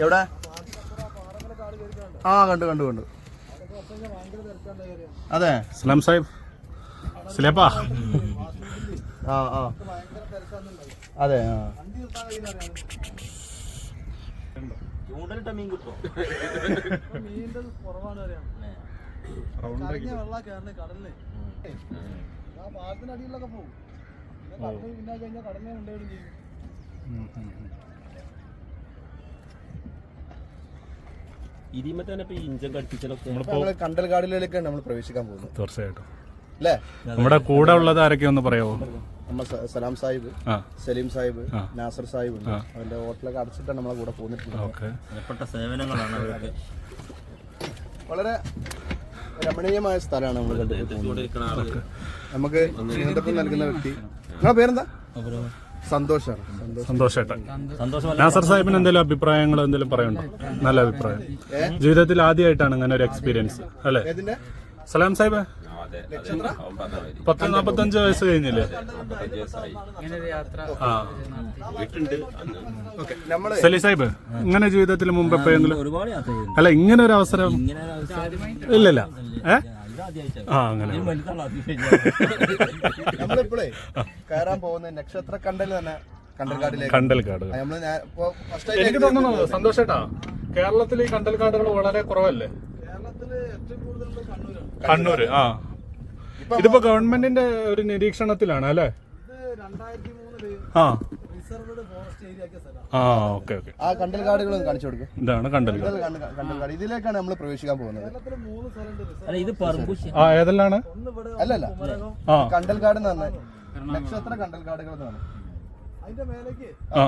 എവിടെ? ആ കണ്ടു കണ്ടു കണ്ടു. അതെ. സലാം സാഹിബ്. സ്ലേപ്പാ. ആ ആ. അതെ ആ. ചൂണ്ടലിട്ട മീൻ മീനിന്റെ കുറവാണ് വെള്ളം ആ പാലത്തിന്റെ അടിയിലൊക്കെ പോകും. പിന്നെ കടലിൽ പിന്നെ കഴിഞ്ഞാൽ കടലിനെ കൊണ്ടുപോയി ചെയ്യും. ഇതിമ തന്നെ ഇപ്പൊ ഈ ഇഞ്ചൻ കടിപ്പിച്ചലൊക്കെ നമ്മൾ കണ്ടൽക്കാടിലേക്കാണ് നമ്മൾ പ്രവേശിക്കാൻ പോകുന്നത്. തീർച്ചയായിട്ടും. അല്ലേ? നമ്മുടെ കൂടെ ഉള്ളത് ആരൊക്കെ ഒന്ന് പറയാമോ നമ്മൾ സലാം സാഹിബ് സലീം സാഹിബ് നാസർ സാഹിബ് ഉണ്ട്. അവന്റെ ഹോട്ടലൊക്കെ അടച്ചിട്ടാണ് നമ്മളെ കൂടെ പോന്നിട്ടുള്ളത് സേവനങ്ങളാണ് വളരെ രമണീയമായ സ്ഥലമാണ് നമ്മൾ കണ്ടത് നമുക്ക് നേതൃത്വം നൽകുന്ന വ്യക്തി. നിങ്ങളെ പേരെന്താ? സന്തോഷാണ് സന്തോഷം. സന്തോഷേട്ടൻ നാസർ സാഹിബിന് എന്തെങ്കിലും അഭിപ്രായങ്ങൾ എന്തെങ്കിലും പറയുണ്ടോ? നല്ല അഭിപ്രായം. ജീവിതത്തിൽ ആദ്യമായിട്ടാണ് അങ്ങനെ ഒരു എക്സ്പീരിയൻസ് അല്ലേ? സലാം സാഹിബ്. പത്ത് നാപ്പത്തഞ്ച് വയസ്സ് കഴിഞ്ഞില്ലേ? സലി സാഹിബ് ഇങ്ങനെ ജീവിതത്തിൽ മുമ്പ് എപ്പോഴെങ്കിലും അല്ല ഇങ്ങനെ ഒരു അവസരം ഇങ്ങനെ ഒരു അവസരം ഇല്ലല്ല. ഏ? ഇത് ആദ്യമായിട്ടാണ് ആ അങ്ങനെ. നമ്മളിപ്പോഴേ കയറാൻ പോകുന്ന നക്ഷത്ര കണ്ടൽ തന്നെ കണ്ടൽക്കാട്. എനിക്ക് തോന്നുന്നു സന്തോഷേട്ടാ കേരളത്തിൽ ഈ കണ്ടൽക്കാടുകൾ വളരെ കുറവല്ലേ? കണ്ണൂര് ആ. ഇതിപ്പോ ഗവൺമെന്റിന്റെ ഒരു നിരീക്ഷണത്തിലാണ് അല്ലേ? ആ. ആ ഓക്കെ ഓക്കെ. ആ കണ്ടൽ ഒന്ന് കാണിച്ചു കൊടുക്കും. ഇതാണ് കണ്ടൽ കാർഡ് ഇതിലേക്കാണ് നമ്മൾ പ്രവേശിക്കാൻ പോകുന്നത്. അല്ല ആ ഏതെല്ലാണ്? ഒന്ന് ഇവിടെ അല്ലല്ല ആ. കണ്ടൽക്കാട് എന്ന് പറഞ്ഞാൽ നക്ഷത്ര കണ്ടൽ കാർഡുകൾ അതിന്റെ മേലേക്ക്. ആ.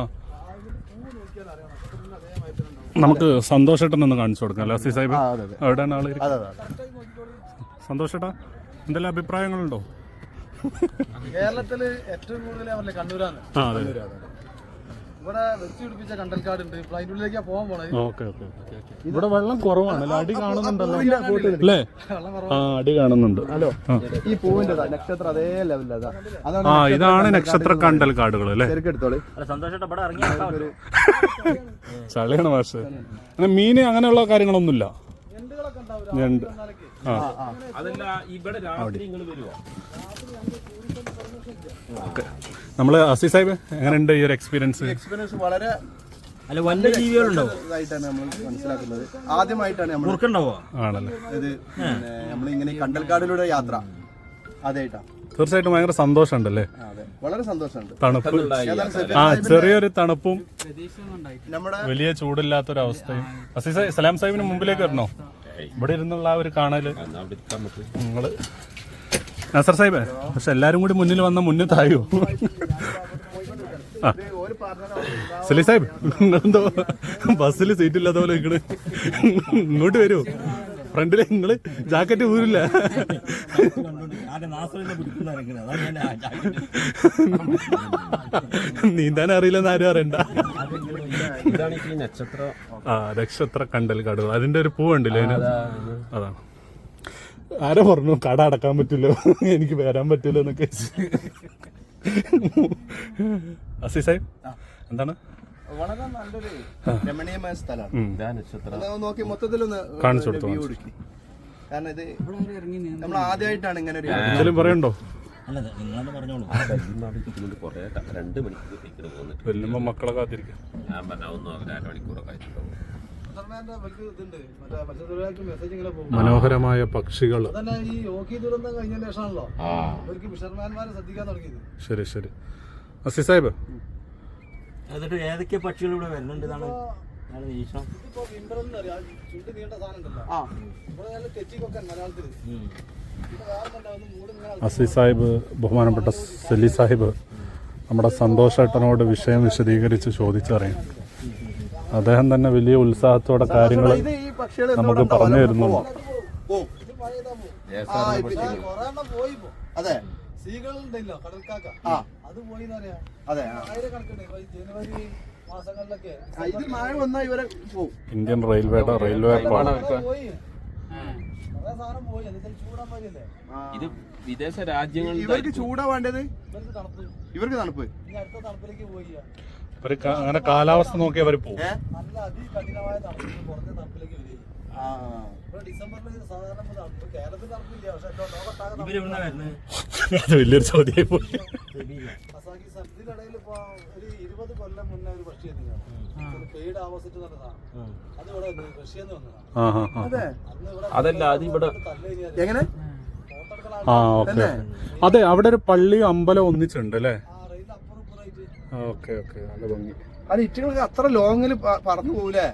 നമുക്ക് സന്തോഷേട്ടൻ ഒന്ന് കാണിച്ചു കൊടുക്കാം അല്ലേ അസി സാഹിബ്? എവിടെയാണ് ആൾ? സന്തോഷേട്ടാ എന്തെല്ലാം അഭിപ്രായങ്ങളുണ്ടോ? കേരളത്തിൽ ഏറ്റവും കൂടുതൽ കണ്ണൂരാണ്. ആ അതെ. ഇവിടെ വെച്ച് പിടിപ്പിച്ച കണ്ടൽക്കാടുണ്ട് ഇപ്പൊ അതിന്റെ ഉള്ളിലേക്കാ പോകാൻ പോണത് ഓക്കെ ഓക്കെ ഇവിടെ വെള്ളം കുറവാണല്ലോ അടി കാണുന്നുണ്ടല്ലോ അല്ലേ ആ അടി കാണുന്നുണ്ട് ഹലോ ഈ പൂവിന്റെ നക്ഷത്രം അതേ ആ ഇതാണ് നക്ഷത്ര കണ്ടൽ കാടുകൾ അല്ലേ ചളിയാണ് മാഷ് അങ്ങനെ മീന് അങ്ങനെയുള്ള കാര്യങ്ങളൊന്നുമില്ല ഞണ്ട് ആ അതല്ല ഇവിടെ രാത്രി നിങ്ങൾ വരുമോ ഓക്കെ. നമ്മൾ അസി സാഹിബ് എങ്ങനെയുണ്ട് ഈ ഒരു എക്സ്പീരിയൻസ് എക്സ്പീരിയൻസ് വളരെ അല്ല വല്ല ജീവികളുണ്ടോ ഇതായിട്ടാണ് നമ്മൾ മനസ്സിലാക്കുന്നത്. ആദ്യമായിട്ടാണ് നമ്മൾ ആണല്ലേ. ഇത് നമ്മൾ ഇങ്ങനെ കണ്ടൽക്കാടിലൂടെ യാത്ര. അതായിട്ടാണ് തീർച്ചയായിട്ടും ഭയങ്കര സന്തോഷമുണ്ടല്ലേ? അതെ. വളരെ സന്തോഷമുണ്ട്. തണുപ്പ്. ആ ചെറിയൊരു തണുപ്പും നമ്മുടെ വലിയ ചൂടില്ലാത്തൊരു അവസ്ഥയും അസീസ് സലാം സാഹിബിന് മുമ്പിലേക്ക് വരണോ? ഇവിടെ ഇരുന്നുള്ള ആ ഒരു കാണൽ. നിങ്ങൾ നസർ സാഹിബ് പക്ഷെ എല്ലാരും കൂടി മുന്നിൽ വന്ന മുന്നിൽ തായോ? ആ. സലി സാഹിബ് നിങ്ങളെന്തോ ബസ്സിൽ സീറ്റ് ഇല്ലാത്ത പോലെ നിങ്ങൾ ഇങ്ങോട്ട് വരൂ. ഫ്രണ്ടിൽ നിങ്ങൾ ജാക്കറ്റ് ഊരില്ല. നീന്താൻ അറിയില്ലെന്ന് ആരും അറിയണ്ട. ആ നക്ഷത്ര കണ്ടൽ കാടുകൾ അതിന്റെ ഒരു പൂവുണ്ടല്ലേ അതിന്? അതാണ്. ആരോ പറഞ്ഞു? കട അടക്കാൻ പറ്റില്ല എനിക്ക് വരാൻ പറ്റില്ല എന്നൊക്കെ അസി സാഹിബ് എന്താണ്? വളരെ നല്ലൊരു രമണീയമായ സ്ഥലമാണ്. നോക്കി മൊത്തത്തിലൊന്ന് കാണിച്ചു കൊടുത്തു. കാരണം ഇത് നമ്മൾ ആദ്യമായിട്ടാണ് ഇങ്ങനെ ഒരു എന്തെങ്കിലും പറയണ്ടോ രണ്ട് മണിക്കൂർ വെല്ലുമ്പോ മക്കളെ കാത്തിരിക്കാം. ഞാൻ പറഞ്ഞ ഒന്നും അവർ അരമണിക്കൂറൊക്കെ ആയിട്ടുണ്ടാവും. മനോഹരമായ പക്ഷികൾ. ശരി ശരി. അസി സാഹിബ്. എന്നിട്ട് ഏതൊക്കെ പക്ഷികൾ ഇവിടെ വരുന്നുണ്ട് അസി സാഹിബ് ബഹുമാനപ്പെട്ട സലി സാഹിബ് നമ്മുടെ സന്തോഷേട്ടനോട് വിഷയം വിശദീകരിച്ച് ചോദിച്ചറിയാം. അദ്ദേഹം തന്നെ വലിയ ഉത്സാഹത്തോടെ കാര്യങ്ങൾ നമുക്ക് പറഞ്ഞു തരുന്നുണ്ട്. ഇപ്പൊ അതെ. കടൽക്കാക്ക. പോയി അതെ ജനുവരി മാസങ്ങളിലൊക്കെ ആ, ഇത് മഴ വന്നാൽ ഇവരെ പോവും ഇന്ത്യൻ റെയിൽവേയുടെ റെയിൽവേ പോയി. ഇത് വിദേശ രാജ്യങ്ങളിൽ ഇവർക്ക് ചൂടാ വേണ്ടത്? ഇവർക്ക് തണുപ്പ്. ഇവർക്ക് തണുപ്പ്. ഇനി അടുത്ത തണുപ്പിലേക്ക് പോയി ഒരു അങ്ങനെ കാലാവസ്ഥ നോക്കി അവർ പോകും അത് വലിയൊരു ചോദ്യമായി പോയി. ഇരുപത് കൊല്ലം മുന്നേ ഒരു പക്ഷി പെയ്ഡ് അത് ഇവിടെ അതല്ല അത് ഇവിടെ എങ്ങനെ? ആ ഓക്കെ അതെ അവിടെ ഒരു പള്ളി അമ്പലം ഒന്നിച്ചുണ്ട് അല്ലേ? Okay okay. നല്ല ഭംഗി. അത് ഇറ്റുകൾക്ക് അത്ര ലോങ്ങിൽ പറന്നു പോകൂലേ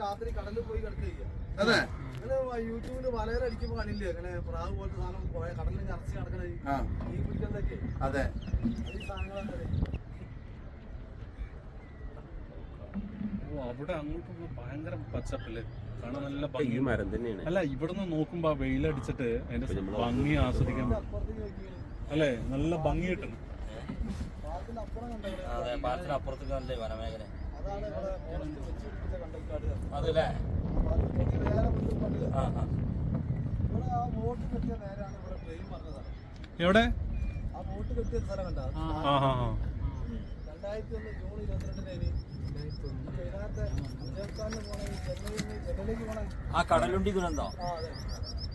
രാത്രി കടലിൽ പോയി കിടക്കുക അതെ. നിങ്ങൾ യൂട്യൂബിൽ വലയർ അടിക്കുമ്പോ കാണില്ലേ അങ്ങനെ പ്രാവ് പോലത്തെ സാധനം പോയ കടലിൽ നിറച്ച് ഈ ആ. ഈ പിടിക്കുന്നതൊക്കെ അതെ. അത് ഈ സാധനങ്ങളൊക്കെ അവിടെ അങ്ങോട്ട് ഭയങ്കര പച്ചപ്പല്ലേ? കാണാൻ നല്ല ഈ ഭംഗി. മരം തന്നെയാണ്. അല്ല ഇവിടുന്ന് നോക്കുമ്പോ ആ വെയിലടിച്ചിട്ട് അതിന്റെ ഭംഗി ആസ്വദിക്കാൻ അല്ലേ? നല്ല ഭംഗി കിട്ടും അതെ പാലത്തിന് അപ്പുറത്തേക്ക് നല്ല വനമേഖല. അതല്ലേ? എവിടെ? രണ്ടായിരത്തി ഒന്ന് ജൂൺ ഇരുപത്തിരണ്ടിന് ആ കടലുണ്ടി ദുരന്തോ?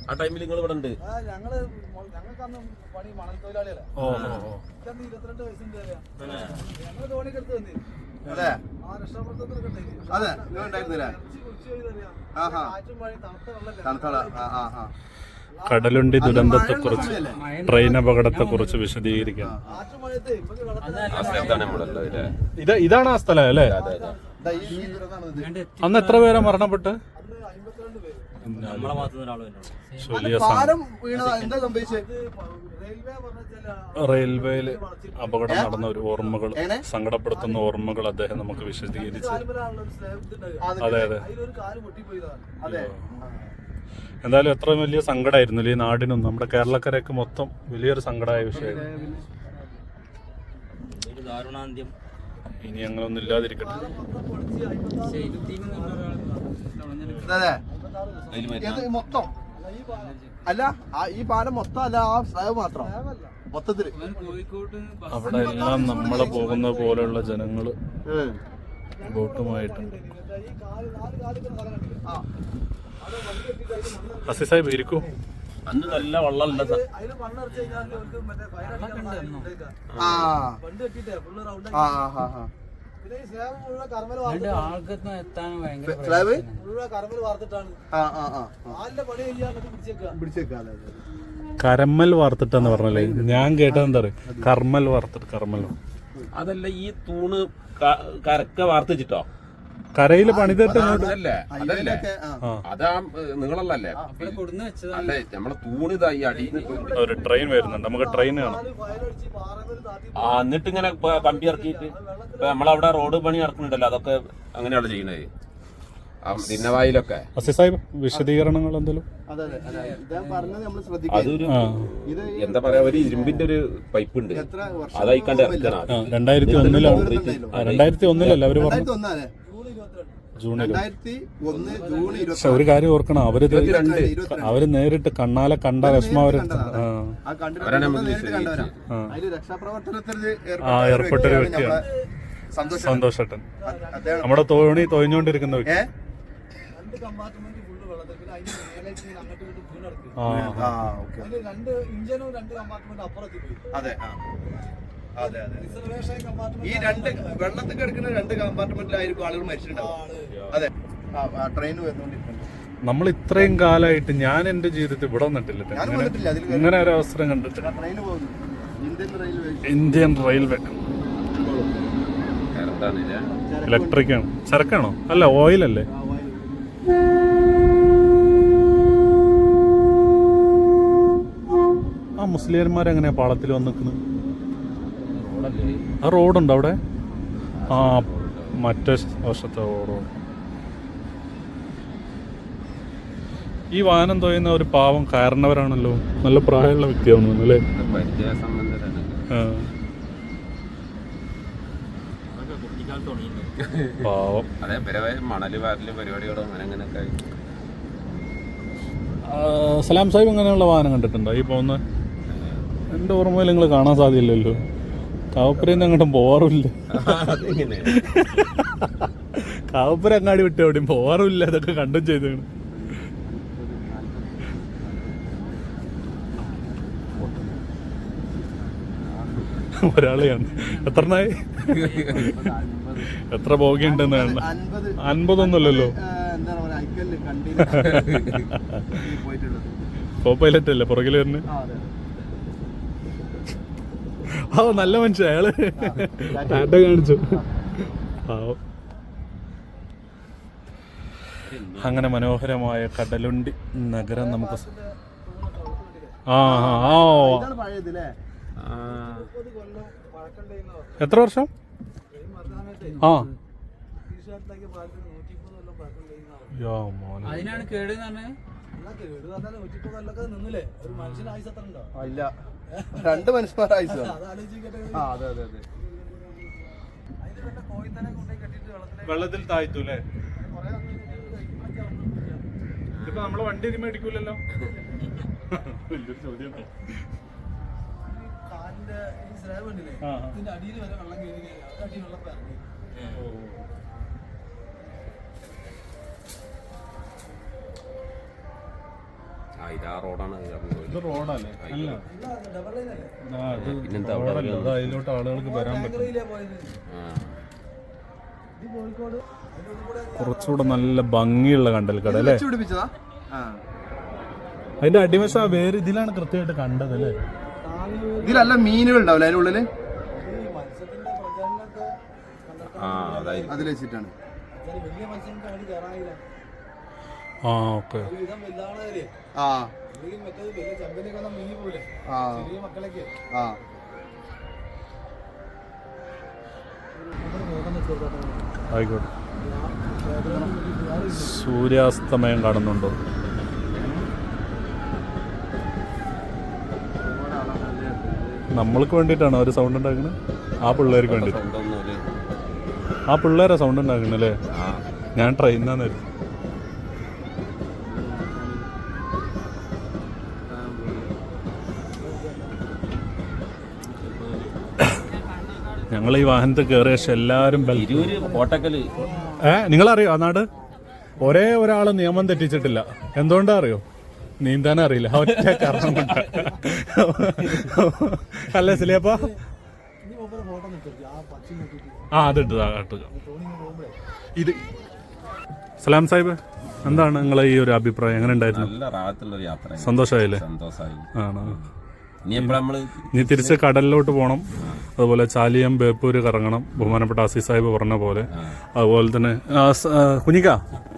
ആ ടൈമിൽ നിങ്ങൾ ഇവിടെ ഉണ്ട്? ആ ഞങ്ങൾ ഞങ്ങൾക്ക് ഞങ്ങൾക്കന്ന് പണി മണൽ തൊഴിലാളികളെ ഓ ഓ. ഓ എനിക്കന്ന് ഇരുപത്തിരണ്ട് വയസ്സുണ്ട്. ഞങ്ങൾ അതെ. കടലുണ്ടി ദുരന്തത്തെ കുറിച്ച് ട്രെയിൻ അപകടത്തെ കുറിച്ച് അപകടത്തെക്കുറിച്ച് വിശദീകരിക്കാം. ഇത് ഇതാണ് ആ സ്ഥലം അല്ലേ? ദാ ഈ ഈ ഇത്. അന്ന് എത്ര പേരാ മരണപ്പെട്ട് അന്ന് അമ്പത്തിരണ്ട് പേര് നമ്മളെ ഭാഗത്തുനിന്ന് ഒരാൾ വരുന്നുള്ളൂ വലിയ അത് പാലം വീണതാ. എന്താ സംഭവിച്ചത് റെയിൽവേയിൽ അപകടം നടന്ന ഒരു ഓർമ്മകൾ? സങ്കടപ്പെടുത്തുന്ന ഓർമ്മകൾ അദ്ദേഹം നമുക്ക് വിശദീകരിച്ച്. അത്. അതെ എന്തായാലും എത്ര വലിയ സങ്കടമായിരുന്നു ഈ നാടിനും. നമ്മുടെ കേരളക്കരയ്ക്ക് മൊത്തം വലിയൊരു സങ്കടമായ വിഷയമായിരുന്നു ദാരുണാന്ത്യം. ഇനി അങ്ങനൊന്നും ഇല്ലാതിരിക്കട്ടെ. മൊത്തം? അല്ല, ഈ പാലം ആ ഈ പാലം മൊത്തം അല്ല ആ സ്ലാബ് മാത്രം. മൊത്തത്തിൽ. അവിടെ എല്ലാം നമ്മളെ പോകുന്ന പോലെയുള്ള ജനങ്ങൾ. ബോട്ടുമായിട്ടുണ്ട്. അസി സാഹിബ് ഇരിക്കൂ. അന്ന് നല്ല ഇട്ടേക്കാം. ആ. ആ ആ ആ, ആ പിന്നെ ഈ സ്ലാബ്? മുഴുവൻ കർമ്മൽ വാർത്തിട്ടാണ്. ആൾക്കെത്തും എത്താൻ ഭയങ്കര കരമ്മൽ വാർത്തിട്ടാന്ന് പറഞ്ഞല്ലേ? ഞാൻ കേട്ടത് എന്താ പറയുക കർമ്മൽ വാർത്തിട്ട് കർമ്മൽ അതല്ല ഈ തൂണ് കരക്ക വാർത്തിച്ചിട്ടോ? കരയിൽ പണിതിട്ട് അതല്ല അതാ നിങ്ങളല്ലേ അല്ലേ നമ്മളെ തൂണ് ഈ അടിയിൽ ഒരു ട്രെയിൻ വരുന്നുണ്ട്. നമുക്ക് ട്രെയിൻ കാണാം. ആ എന്നിട്ട് ഇങ്ങനെ കമ്പി ഇറക്കിയിട്ട് ഇപ്പൊ നമ്മളവിടെ റോഡ് പണി നടക്കുന്നുണ്ടല്ലോ അതൊക്കെ അങ്ങനെയാണ് ചെയ്യുന്നത്. സാഹിബ് വിശദീകരണങ്ങൾ എന്തെങ്കിലും? അതൊരു എന്താ പറയാ ഒരു ഇരുമ്പിന്റെ ഒരു പൈപ്പ് ഉണ്ട് അതായിക്കാണ്ട് ഇറക്കണം രണ്ടായിരത്തി ഒന്നിലാണ്. രണ്ടായിരത്തി ഒന്നിലല്ല അവർ പറഞ്ഞു പക്ഷെ ഒരു കാര്യം ഓർക്കണം. അവർ അവർ നേരിട്ട് കണ്ണാലെ കണ്ട വിഷമം അവർ ആ. ഏർപ്പെട്ടൊരു വ്യക്തിയാണ്. സന്തോഷം സന്തോഷട്ടൻ. നമ്മുടെ തോണി തൊഴിഞ്ഞുകൊണ്ടിരിക്കുന്ന വ്യക്തി. ആ. Okay okay. അതിൽ രണ്ട് ഇഞ്ചിനും രണ്ട് കമ്പാർട്ട്മെന്റ് അപ്പുറത്ത് പോയി. അതെ ആ. അതെ അതെ. ഈ രണ്ട് വെള്ളത്തിൽ കിടക്കുന്ന രണ്ട് കമ്പാർട്ട്മെന്റിലായിരിക്കും ആളുകൾ മരിച്ചിട്ടുണ്ടാവും അതെ. ട്രെയിൻ വരുന്നോണ്ടിരിക്കുന്നുണ്ട്. നമ്മൾ ഇത്രയും കാലമായിട്ട് ഞാൻ എന്റെ ജീവിതത്തിൽ ഇവിടെ വന്നിട്ടില്ല ട്ടോ. ഇങ്ങനെ ഒരു അവസരം കണ്ടിട്ട്. ഇന്ത്യൻ റെയിൽവേ ഇന്ത്യൻ റെയിൽവേ എന്താണ് ഇല്ലേ? ഇലക്ട്രിക് ആണ്. ചരക്കാണോ? അല്ല ഓയിലല്ലേ അല്ലേ? ആ മുസ്ലിംമാരെങ്ങനെയാ പാളത്തിൽ വന്ന് നിൽക്കുന്നത് ആ റോഡുണ്ടോ അവിടെ? ആ മറ്റേ വശത്തെ റോഡ്. ഈ വാഹനം തോന്നുന്ന ഒരു പാവം കയറണവരാണല്ലോ നല്ല പ്രായമുള്ള വ്യക്തിയാണെന്ന് അല്ലേ? പാവം. മണൽ വാരൽ പരിപാടികളും അങ്ങനെയൊക്കെ സലാം സാഹിബ് അങ്ങനെയുള്ള വാഹനം കണ്ടിട്ടുണ്ടോ? ഈ പോകുന്ന? എന്റെ ഓർമ്മയിൽ നിങ്ങൾ കാണാൻ സാധ്യതയില്ലല്ലോ. കാവപ്പുരന്ന് അങ്ങോട്ടും പോവാറില്ല. കാവപ്പുര അങ്ങാടി വിട്ട് എവിടെയും പോവാറില്ല അതൊക്കെ കണ്ടും ചെയ്താണ് ഒരാളെയാണ്. എത്ര നായി? എത്ര പോകേണ്ടെന്ന് കാണണം. അൻപത് അൻപതൊന്നുമല്ലല്ലോ. കോ പൈലറ്റ് അല്ലേ? പുറകിൽ തന്നെ ആ നല്ല മനുഷ്യ അയാൾ. ടാറ്റ കാണിച്ചു. പാവം. അങ്ങനെ മനോഹരമായ കടലുണ്ടി നഗരം നമുക്ക് ആ ആ, ഓ. എത്ര വർഷം? ആ. അതിനാണ് കേട് നിന്നില്ലേ? ഒരു മനുഷ്യന് ആയുസ് എത്ര ഉണ്ടോ? ഇല്ല. രണ്ട് മനുഷ്യന്മാർ ആയിസോ ആ അതെ അതെ അതെ. വെള്ളത്തിൽ താഴ്ത്തു അല്ലേ? ഇപ്പൊ നമ്മളെ വണ്ടി ഇനി മേടിക്കൂലല്ലോ? വലിയൊരു ചോദ്യം കാലിന്റെ. അടിയിൽ വരെ വെള്ളം കയറി കഴിഞ്ഞാൽ ആ ഇതാ റോഡാണ് ഇത് റോഡല്ലേ? അല്ല. പിന്നെന്താ റോഡല്ല? അത് അതിലോട്ട് ആളുകൾക്ക് വരാൻ പറ്റും. കുറച്ചുകൂടെ നല്ല ഭംഗിയുള്ള കണ്ടൽ കട അല്ലേ അതിന്റെ അടിവശം വേറെ ഇതിലാണ് കൃത്യമായിട്ട് കണ്ടത് അല്ലേ? ഇതിലല്ല മീനുകൾ ഉണ്ടാവില്ല അതിന്റെ ഉള്ളിൽ അതിൽ വെച്ചിട്ടാണ്. വലിയ മത്സ്യങ്ങൾക്ക് അങ്ങോട്ട് കയറാനില്ല ആ ഓക്കെ. ആ. ആയിക്കോട്ടെ. സൂര്യാസ്തമയം കാണുന്നുണ്ടോ? നമ്മൾക്ക് വേണ്ടിയിട്ടാണ് ഒരു സൗണ്ട് ഉണ്ടാക്കുന്നത് ആ പിള്ളേർക്ക് വേണ്ടിയിട്ട്. ആ പിള്ളേരെ സൗണ്ട് ഉണ്ടാക്കണല്ലേ? ആ. ഞാൻ ട്രെയിനാന്ന് ഞങ്ങൾ ഈ വാഹനത്തിൽ കയറിയ ശേഷം എല്ലാവരും ഏ നിങ്ങളറിയോ ആ നാട്? ഒരേ ഒരാൾ നിയമം തെറ്റിച്ചിട്ടില്ല. എന്തുകൊണ്ടാ അറിയോ? നീന്താൻ അറിയില്ല. ഒറ്റ കാരണം കൊണ്ട്. അല്ലേ സിലിയപ്പ? ആ അതിട്ട് കാട്ടുക ഇത് സലാം സാഹിബ് എന്താണ് നിങ്ങളെ ഈ ഒരു അഭിപ്രായം? എങ്ങനെ ഉണ്ടായിരുന്നു? സന്തോഷമായില്ലേ? സന്തോഷമായി. ആണോ? ഇനി തിരിച്ച് കടലിലോട്ട് പോകണം അതുപോലെ ചാലിയം ബേപ്പൂര് കറങ്ങണം. ബഹുമാനപ്പെട്ട ആസി സാഹിബ് പറഞ്ഞ പോലെ. അതുപോലെ തന്നെ കുഞ്ഞിക്ക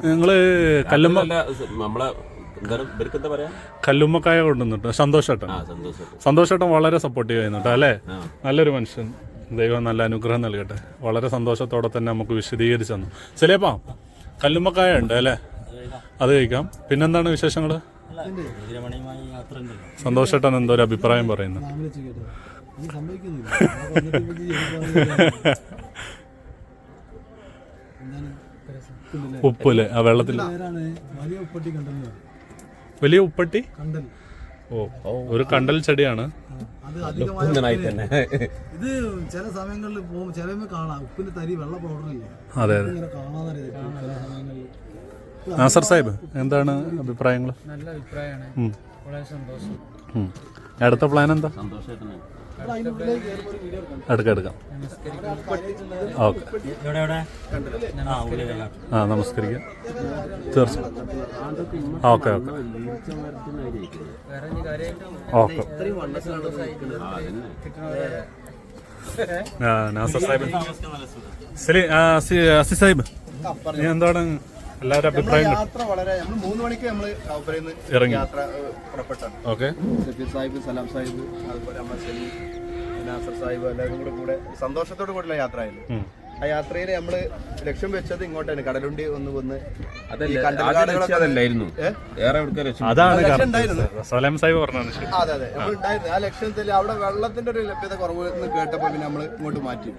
നിങ്ങൾ കല്ലുമ്മ നമ്മളെ കല്ലുമ്മക്കായ കൊണ്ടുവന്നിട്ട് സന്തോഷേട്ടൻ. സന്തോഷേട്ടൻ. വളരെ സപ്പോർട്ട് ചെയ്യുന്നുണ്ട് അല്ലേ. നല്ലൊരു മനുഷ്യൻ. ദൈവം നല്ല അനുഗ്രഹം നൽകട്ടെ. വളരെ സന്തോഷത്തോടെ തന്നെ നമുക്ക് വിശദീകരിച്ചു തന്നു. ചിലപ്പോ കല്ലുമ്മക്കായ ഉണ്ട് അല്ലേ? അത് കഴിക്കാം. പിന്നെന്താണ് വിശേഷങ്ങൾ ഉണ്ടല്ലോ സന്തോഷേട്ടൻ എന്തോ ഒരു അഭിപ്രായം പറയുന്നു. സംഭവിക്കുന്നില്ല ആ വെള്ളത്തിൽ. വലിയ ഉപ്പട്ടി കണ്ടല്ലോ വലിയ ഉപ്പട്ടി? കണ്ടൽ. ഓ ഒരു കണ്ടൽ ചെടിയാണ്. അത് അധികമായി തന്നെ. ഇത് ചില സമയങ്ങളിൽ കാണാം. ഉപ്പിന്റെ തരി വെള്ള പൗഡറില്ല അതെ അതെ. ഇങ്ങനെ കാണാന്നറിയാം ചില സമയങ്ങളിൽ. നാസർ സാഹിബ് എന്താണ് അഭിപ്രായങ്ങൾ നല്ല അഭിപ്രായമാണ്. വളരെ സന്തോഷം. അടുത്ത പ്ലാൻ എന്താ? എടുക്കാം എടുക്കാം. ഓക്കെ. ആ നമസ്കരിക്കാം. തീർച്ചയായും okay okay. Okay. Nasser Sahib. Sali Asi Sahib എന്താണ് എല്ലാവരും അഭിപ്രായം യാത്ര വളരെ നമ്മൾ മൂന്ന് മണിക്ക് നമ്മൾ ഇറങ്ങി. യാത്ര ഏഹ്, പുറപ്പെട്ടാണ് ഓക്കെ. സാഹിബ് സലാം സാഹിബ് അതുപോലെ അമ്മ സലീം നാസർ സാഹിബ് എല്ലാവരും കൂടെ കൂടെ സന്തോഷത്തോടു കൂടിയുള്ള യാത്രയായിരുന്നു. ആ യാത്രയിൽ നമ്മൾ ലക്ഷ്യം വെച്ചത് ഇങ്ങോട്ടാണ്. കടലുണ്ടി ഒന്ന് വന്ന് അതാണ് ലക്ഷ്യം ഉണ്ടായിരുന്നു. സലാം സാഹിബ് പറഞ്ഞാണ് അതെ അതെ. നമ്മൾ ഉണ്ടായിരുന്നു ആ ലക്ഷ്യത്തിൽ അവിടെ വെള്ളത്തിന്റെ ഒരു ലഭ്യത കുറവ് എന്ന് കേട്ടപ്പോൾ പിന്നെ നമ്മൾ ഇങ്ങോട്ട് മാറ്റി.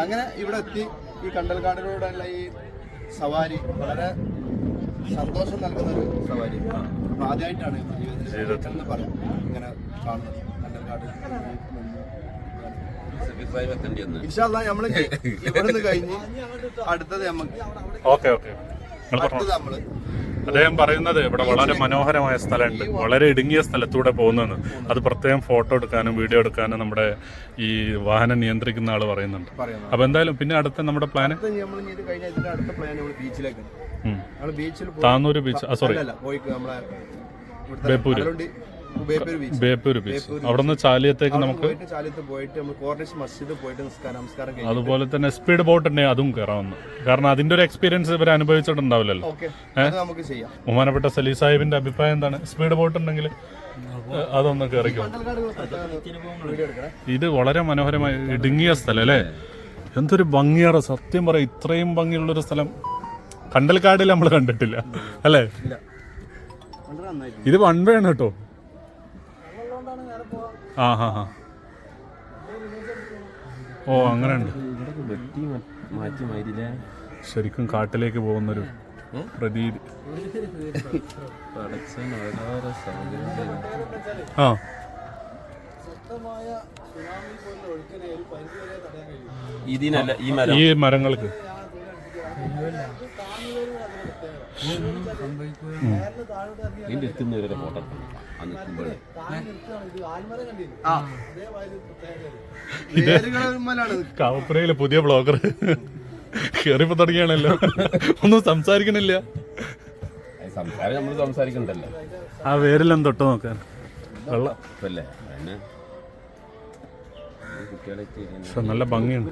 അങ്ങനെ ഇവിടെ എത്തി. ഈ കണ്ടൽക്കാടിലൂടെയുള്ള ഈ സവാരി. വളരെ സന്തോഷം നൽകുന്ന ഒരു സവാരി. അപ്പൊ ആദ്യമായിട്ടാണ് ജീവിതത്തിൽ എന്ന് പറയാം. ഇങ്ങനെ കാണുന്നത്. കണ്ടൽക്കാട് ഇൻഷാല്ല നമ്മൾ ഇവിടുന്ന് കഴിഞ്ഞ് അടുത്തത് നമുക്ക് ഓക്കെ ഓക്കെ. അടുത്തത് നമ്മൾ അദ്ദേഹം പറയുന്നത് ഇവിടെ വളരെ മനോഹരമായ സ്ഥലമുണ്ട്. വളരെ ഇടുങ്ങിയ സ്ഥലത്തൂടെ പോകുന്നതെന്ന്. അത് പ്രത്യേകം ഫോട്ടോ എടുക്കാനും വീഡിയോ എടുക്കാനും നമ്മുടെ ഈ വാഹനം നിയന്ത്രിക്കുന്ന ആൾ പറയുന്നുണ്ട്. അപ്പൊ എന്തായാലും പിന്നെ അടുത്ത നമ്മുടെ പ്ലാൻ ബീച്ചിലേക്ക്. Tanur beach. Sorry Beypore. Beach Beypore beach അവിടെ നിന്ന് ചാലിയത്തേക്ക് നമുക്ക് പോയിട്ട് ചാലിയത്ത് പോയിട്ട് നമ്മൾ കോർണിഷ് മസ്ജിദ് പോയിട്ട് നിസ്കാരം നമസ്കാരം കഴിഞ്ഞു അതുപോലെ തന്നെ സ്പീഡ് ബോട്ട് ഉണ്ടെങ്കിൽ അതും കയറാവുന്നു കാരണം അതിന്റെ ഒരു എക്സ്പീരിയൻസ് ഇവർ അനുഭവിച്ചിട്ടുണ്ടാവില്ലല്ലോ. ഓക്കെ അത് നമുക്ക് ചെയ്യാം. ബഹുമാനപ്പെട്ട സലീ സാഹിബിന്റെ അഭിപ്രായം എന്താണ്? സ്പീഡ് ബോട്ട് ഉണ്ടെങ്കിൽ അതൊന്ന് കയറിക്കോ ഇത് വളരെ മനോഹരമായ ഇടുങ്ങിയ സ്ഥലം അല്ലേ? എന്തൊരു ഭംഗിയാണ്. സത്യം പറയാം ഇത്രയും ഭംഗിയുള്ളൊരു സ്ഥലം കണ്ടൽക്കാടിൽ നമ്മൾ കണ്ടിട്ടില്ല അല്ലേ? ഇത് വൺ വേ ആണ് കേട്ടോ. ആ ഹാ ഹാ. ഓ അങ്ങനെയുണ്ട്. ഇവിടെ വെട്ടി മാറ്റി മാറ്റില്ലേ ശരിക്കും കാട്ടിലേക്ക് പോകുന്നൊരു പ്രതീതി. ആ. ഇതിനല്ല ഈ മരം. ഈ മരങ്ങൾക്ക്. എത്തുന്നവരെ ഫോട്ടോ. കാവപ്പുരയിലെ പുതിയ ബ്ലോഗർ. കേറിപ്പോ തുടങ്ങിയാണല്ലോ. ഒന്നും സംസാരിക്കണില്ല. സംസാരം നമ്മൾ സംസാരിക്കണ്ടല്ലോ. ആ വേരിലും തൊട്ട് നോക്കാൻ വെള്ളം. ഇപ്പല്ലേ? അതിന് ഈ കുട്ടികളൊക്കെ ഇങ്ങനെ പക്ഷെ നല്ല ഭംഗിയുണ്ട്.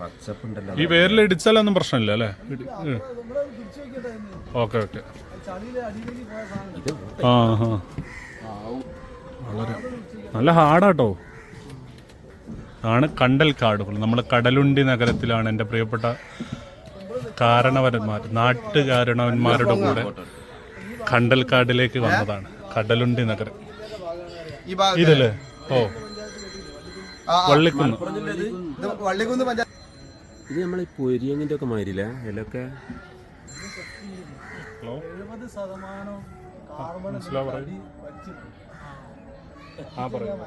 പച്ചപ്പുണ്ടല്ലോ. ഈ വേരിൽ ഇടിച്ചാലൊന്നും പ്രശ്നമില്ല അല്ലേ? Okay okay. ആ ആ. വളരെ നല്ല ഹാർഡാട്ടോ ആണ് കണ്ടൽ കാടുകൾ നമ്മൾ കടലുണ്ടി നഗരത്തിലാണ് എന്റെ പ്രിയപ്പെട്ട കാരണവരന്മാർ നാട്ടുകാരണവന്മാരുടെ കൂടെ കണ്ടൽ കാടിലേക്ക് വന്നതാണ്. കടലുണ്ടി നഗരം. ഇതല്ലേ ഓ. വള്ളിക്കുന്ന്. ഇത് വള്ളിക്കുന്ന് പഞ്ചായത്ത് ഇത് നമ്മളെ പൊരിയങ്ങിന്റെ ഒക്കെ മാതിരില്ല ഇതിലൊക്കെ എഴുപത് ശതമാനം കാർബൺ ആ പറയാം.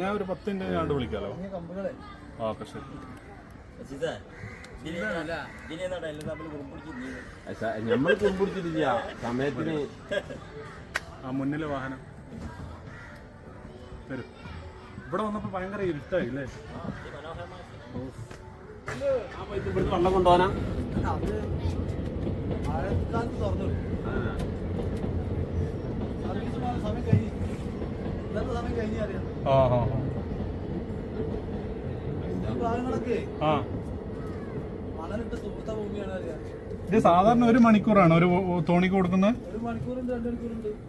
ഞാൻ ഒരു പത്തിന്റെ ഞാൻ വിളിക്കാലോ. കമ്പുകളെ. ഓക്കെ ശരി. നമ്മൾ കുമ്പിടിച്ചിട്ടില്ല സമയത്തിന് ആ മുന്നിലെ വാഹനം. വരും ഇവിടെ വന്നപ്പോ ഭയങ്കര ഇരുട്ടായി അല്ലേ? ഇവിടുന്ന് വെള്ളം കൊണ്ടുപോകാനാ? മഴക്കാലത്ത് തുറന്നു സർവീസ് മാറാൻ സമയം കഴിഞ്ഞു. ഇന്നത്തെ സമയം കഴിഞ്ഞ് അറിയാം. ആ ആ ഈ ഭാഗങ്ങളൊക്കെ ആ. മണലിട്ട് തൂർത്ത ഭൂമിയാണ് അറിയാം. ഇത് സാധാരണ ഒരു മണിക്കൂറാണ്. ഒരു തോണിക്ക് കൊടുക്കുന്നത്?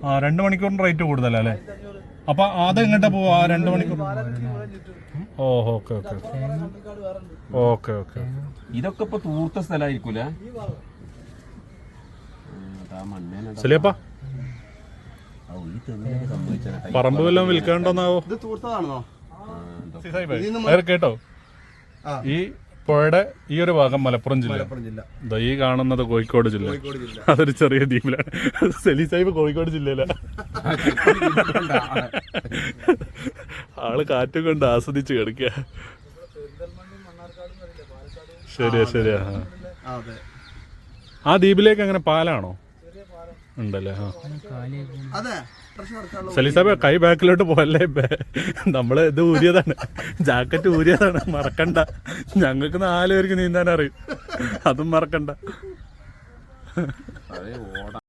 ആ രണ്ട് മണിക്കൂറിന് റേറ്റ് കൂടുതലല്ലേ അപ്പൊ അത് എങ്ങോട്ടാ പോവാ രണ്ട് മണിക്കൂർ. ഓ ഓക്കെ ഓക്കെ ഓക്കെ. ഓക്കെ ഇതൊക്കെ ഇപ്പൊ തൂർത്ത സ്ഥലമായിരിക്കൂല സംഭവിച്ചാൽ പറമ്പ് വല്ലതും വിൽക്കണ്ടോന്നാവോ ഇത് തൂർത്തതാണെന്നോ? കേട്ടോ. ഈ പുഴയുടെ ഈ ഒരു ഭാഗം മലപ്പുറം ജില്ല. മലപ്പുറം ജില്ല. ദാ ഈ കാണുന്നത് കോഴിക്കോട് ജില്ല. കോഴിക്കോട് ജില്ല. അതൊരു ചെറിയ ദ്വീപിലാണ്. സെലി സാഹിബ് കോഴിക്കോട് ജില്ലയില. ആൾ കാറ്റും കൊണ്ട് ആസ്വദിച്ച് കിടക്കുക ശരിയാ ശരിയാ. ആ ദ്വീപിലേക്ക് അങ്ങനെ പാലാണോ? ഉണ്ടല്ലേ? സലീസാബ് കൈ ബാക്കിലോട്ട് പോയല്ലേ ബേ- നമ്മൾ ഇത് ഊരിയതാണ്. ജാക്കറ്റ് ഊരിയതാണ്. മറക്കണ്ട. ഞങ്ങൾക്ക് നാലുപേർക്ക് നീന്താൻ അറിയും അതും മറക്കണ്ട. ഓട